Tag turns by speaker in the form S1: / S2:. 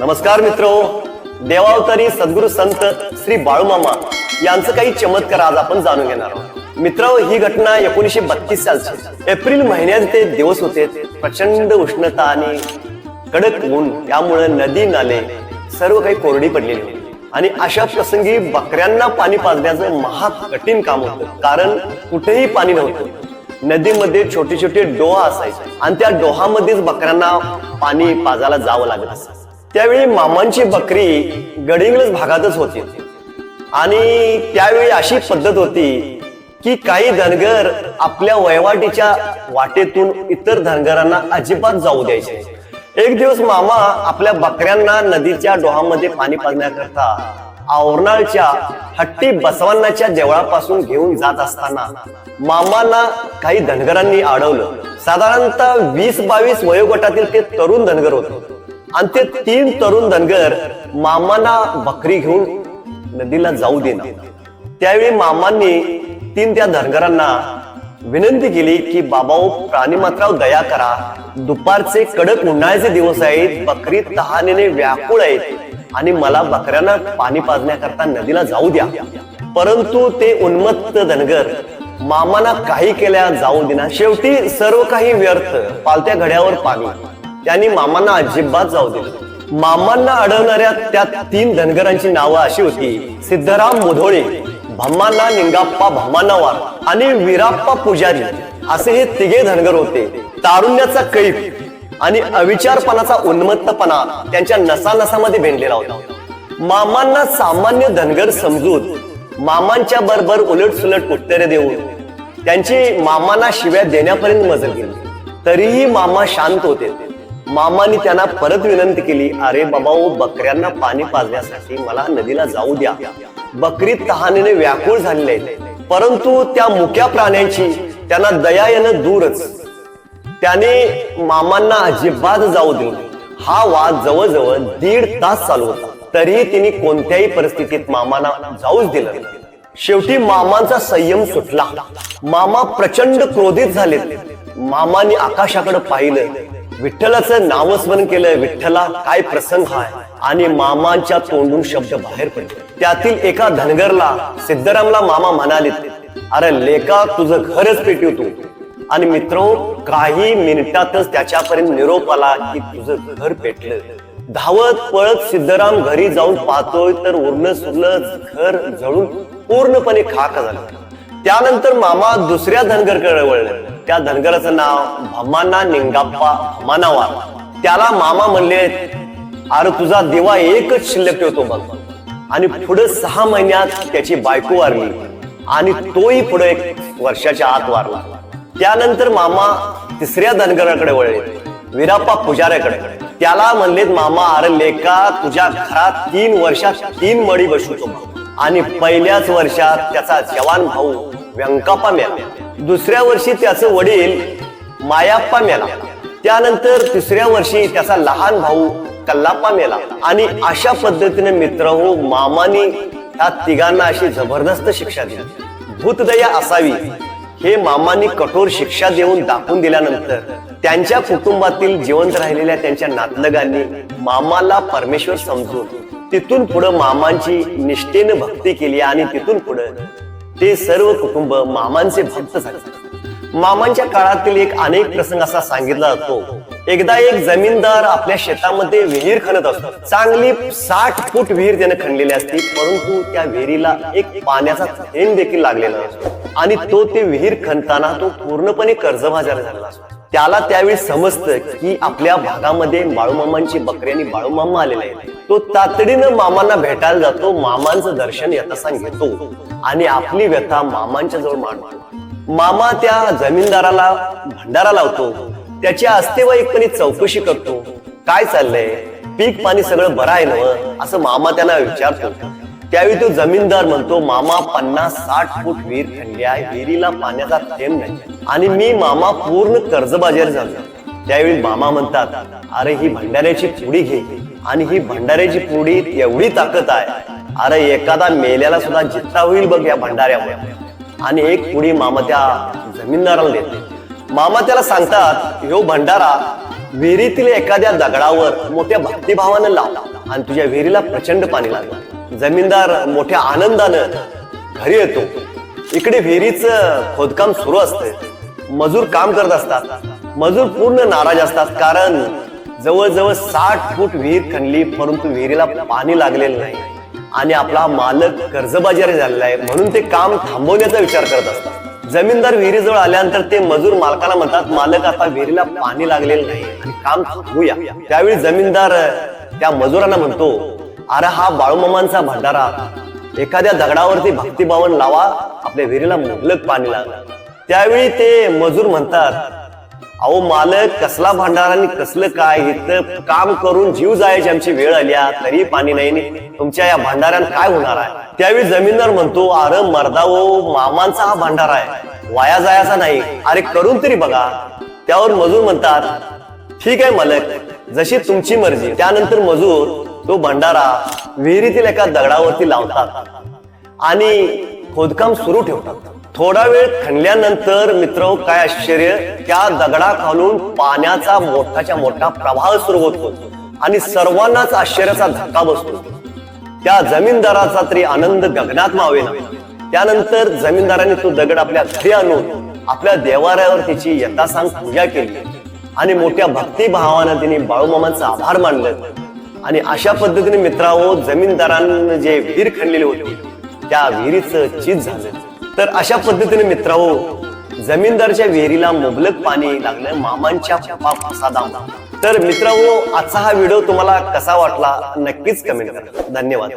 S1: नमस्कार मित्र. देवावतारी सद्गुरु संत श्री बाळूमामा यांचं काही चमत्कार आज आपण जाणून घेणार आहोत. मित्र ही घटना एकोणीसशे बत्तीस सालची. एप्रिल महिन्यात ते दिवस होते. प्रचंड उष्णता आणि कडक ऊन त्यामुळे नदी नाले सर्व काही कोरडी पडलेली होती. आणि अशा प्रसंगी बकऱ्यांना पाणी पाजण्याचं महा कठीण काम होतं. कारण कुठेही पाणी नव्हतं. नदीमध्ये छोटे छोटे डोहा असायचे. आणि त्या डोहामध्येच बकऱ्यांना पाणी पाजायला जावं लागत असं त्यावेळी मामांची बकरी गडिंगलज भागातच होती. आणि त्यावेळी अशी पद्धत होती की काही धनगर आपल्या वयवाटीच्या वाटेतून इतर धनगरांना अजिबात जाऊ द्यायचे. एक दिवस मामा आपल्या बकऱ्यांना नदीच्या डोहामध्ये पाणी पाजण्याकरता आवरणाळच्या हट्टी बसवांनाच्या देवळापासून घेऊन जात असताना मामाला काही धनगरांनी अडवलं साधारणतः वीस बावीस वयोगटातील ते तरुण धनगर होते. आणि ते तीन तरुण धनगर मामाना बकरी घेऊन नदीला जाऊ देणार. त्यावेळी मामांनी तीन त्या धनगरांना विनंती केली की बाबाओ प्राणीमात्रावर दया करा. दुपारचे कडक उन्हाळ्याचे दिवस आहेत बकरी तहानेने व्याकुळ आहेत आणि मला बकऱ्यांना पाणी पाजण्याकरता नदीला जाऊ द्या. परंतु ते उन्मत्त धनगर मामाना काही केल्या जाऊ देना शेवटी सर्व काही व्यर्थ. पालत्या घड्यावर पाणी. त्यांनी मामांना अजिबात जाऊ दिलं मामांना अडवणाऱ्या त्या तीन धनगरांची नावं अशी होती सिद्धराम मुधोळे भम्माना निंगाप्पा भम्मानावार आणि वीराप्पा पुजारी. असे हे तिघे धनगर होते. तारुण्याचा कैफ आणि अविचारपणाचा उन्मत्तपणा त्यांच्या नसानसामध्ये भेंडलेला होता. मामांना सामान्य धनगर समजून मामांच्या बरोबर उलट सुलट उत्तरे देऊन त्यांची मामांना शिव्या देण्यापर्यंत मजल केली तरीही मामा शांत होते. मामाने त्यांना परत विनंती केली अरे बाबा ओ बकऱ्यांना पाणी पाजण्यासाठी मला नदीला जाऊ द्या. बकरी तहानेने व्याकुळ झालेले आहेत. परंतु त्या मुक्या प्राण्यांची त्यांना दया येणं दूरच. त्याने मामांना अजिबात जाऊ देऊ हा वाद जवळजवळ दीड तास चालू होता. तरीही तिने कोणत्याही परिस्थितीत मामांना जाऊच दिलं शेवटी मामांचा संयम सुटला. मामा प्रचंड क्रोधित झाले मामाने आकाशाकडे पाहिलं. विठ्ठलाचं नावस्मरण केलं विठ्ठला काय प्रसंग हाय? आणि मामांच्या तोंडून शब्द बाहेर पडले. त्यातील एका धनगरला सिद्धरामला मामा म्हणाले अरे लेका तुझं घरच पेटवतो आणि मित्र काही मिनिटातच त्याच्यापर्यंत निरोप आला की तुझं घर पेटलं. धावत पळत सिद्धराम घरी जाऊन पाहतोय तर उरण सुरलं घर जळून पूर्णपणे खाक झालं. त्यानंतर मामा दुसऱ्या धनगरकडे वळले. त्या धनगराचं नाव भमाना निंगाप्पा भमानावार. त्याला मामा म्हणले अरे तुझा दिवा एकच शिल्लक ठेवतो बघ. आणि पुढे सहा महिन्यात त्याची बायको वारली आणि तोही पुढे एक वर्षाच्या आत वारला. त्यानंतर मामा तिसऱ्या धनगराकडे वळले विराप्पा पुजाऱ्याकडे. त्याला म्हणलेत मामा अरे लेका तुझ्या घरात तीन वर्षात तीन मडी बसवतो आणि पहिल्याच वर्षात त्याचा जवान भाऊ व्यंकाप्पा मेला दुसऱ्या वर्षी त्याचं वडील मायाप्पा मेला त्यानंतर तिसऱ्या वर्षी त्याचा लहान भाऊ कल्लाप्पा मेला आणि अशा पद्धतीने मित्र हो मामानी ह्या तिघांना अशी जबरदस्त शिक्षा दिली. भूतदया असावी हे मामांनी कठोर शिक्षा देऊन दाखवून दिल्यानंतर त्यांच्या कुटुंबातील जिवंत राहिलेल्या त्यांच्या नातलगांनी मामाला परमेश्वर समजून तिथून पुढं मामांची निष्ठेनं भक्ती केली आणि तिथून पुढं ते सर्व कुटुंब मामांचे भक्त झाले. मामांच्या काळातील एक अनेक प्रसंग असा सांगितला जातो. एकदा एक जमीनदार आपल्या शेतामध्ये विहीर खणत असतो. चांगली साठ फूट विहीर त्याने खणलेली असते परंतु त्या विहिरीला एक पाण्याचा थेंब देखील लागलेला असतो. आणि तो ते विहीर खणताना तो पूर्णपणे कर्जबाजार झालेला असतो. त्याला त्यावेळी समजतं की आपल्या भागामध्ये बाळूमामांची बकरी आणि बाळूमामा आलेले आहेत. तो तातडीनं मामांना भेटायला जातो मामांचं दर्शन यथासांग घेतो आणि आपली व्यथा मामांच्या जवळ मांडतो. मामा त्या जमीनदाराला भंडारा लावतो त्याच्या अस्तेवाईकपणे चौकशी करतो काय चाललंय पीक पाणी सगळं बरं आहे ना असं मामा त्यांना विचारतो. त्यावेळी तो जमीनदार म्हणतो मामा पन्नास साठ फूट विहीर खणली आहे. विहिरीला पाण्याचा थेंब नाही. आणि मी मामा पूर्ण कर्जबाजारी झालो. त्यावेळी मामा म्हणतात अरे ही भंडाऱ्याची पुडी घे. आणि ही भंडाऱ्याची पुडी एवढी ताकद आहे. अरे एखादा मेल्याला सुद्धा जित्ता होईल बघ या भंडाऱ्यामुळे. आणि एक पुडी मामा त्या जमीनदाराला देते. मामा त्याला सांगतात ह्यो भंडारा विहिरीतील एखाद्या दगडावर मोठ्या भक्तिभावानं लावला आणि तुझ्या विहिरीला प्रचंड पाणी लागलं. जमीनदार मोठ्या आनंदानं घरी येतो. इकडे विहिरीचं खोदकाम सुरू असतं. मजूर काम करत असतात. मजूर पूर्ण नाराज असतात कारण जवळजवळ साठ फूट विहीर खणली परंतु विहिरीला पाणी लागलेलं नाही. आणि आपला मालक कर्जबाजारी झालेला आहे. म्हणून ते काम थांबवण्याचा विचार करत असतात. जमीनदार विहिरीजवळ आल्यानंतर ते मजूर मालकाला म्हणतात मालक आता विहिरीला पाणी लागलेलं नाही आणि काम थांबवूया त्यावेळी जमीनदार त्या मजुरांना म्हणतो अरे हा बाळूमामांचा भंडारा. एखाद्या दगडावरती भक्तिभावन लावा आपल्या विहिरीला मुबलक पाणी लागलं. त्यावेळी ते मजूर म्हणतात अहो मालक कसला भंडारा आणि कसलं काय? इथं काम करून जीव जायची आमची वेळ आली तरी पाणी नाही. तुमच्या या भांडाऱ्यात काय होणार आहे? त्यावेळी जमीनदार म्हणतो अरे मर्दाओ हो, मामांचा हा भांडारा आहे. वाया जायचा नाही. अरे करून तरी बघा. त्यावर मजूर म्हणतात ठीक आहे मालक जशी तुमची मर्जी. त्यानंतर मजूर तो भंडारा विहिरीतील एका दगडावरती लावतात. आणि खोदकाम सुरू ठेवतात. थोडा वेळ खणल्यानंतर मित्र काय आश्चर्य त्या दगडा खालून पाण्याचा मोठाच्या मोठा प्रवाह सुरू होतो आणि सर्वांनाच आश्चर्याचा धक्का बसतो. त्या जमीनदाराचा तरी आनंद गगनात मावेना. त्यानंतर जमीनदाराने तो दगड आपल्या घरी आणून आपल्या देवाऱ्यावर तिची यथासांग पूजा केली. आणि मोठ्या भक्तिभावानं तिने बाळूमामांचा आभार मानले. आणि अशा पद्धतीने मित्रांनो जमीनदारांनी जे विहीर खणलेली होती त्या विहिरीचं चीज झालं. तर अशा पद्धतीने मित्रांनो जमीनदारच्या विहिरीला मुबलक पाणी लागलं मामांच्या तर मित्रांनो आजचा हा व्हिडिओ तुम्हाला कसा वाटला नक्कीच कमेंट करा. धन्यवाद.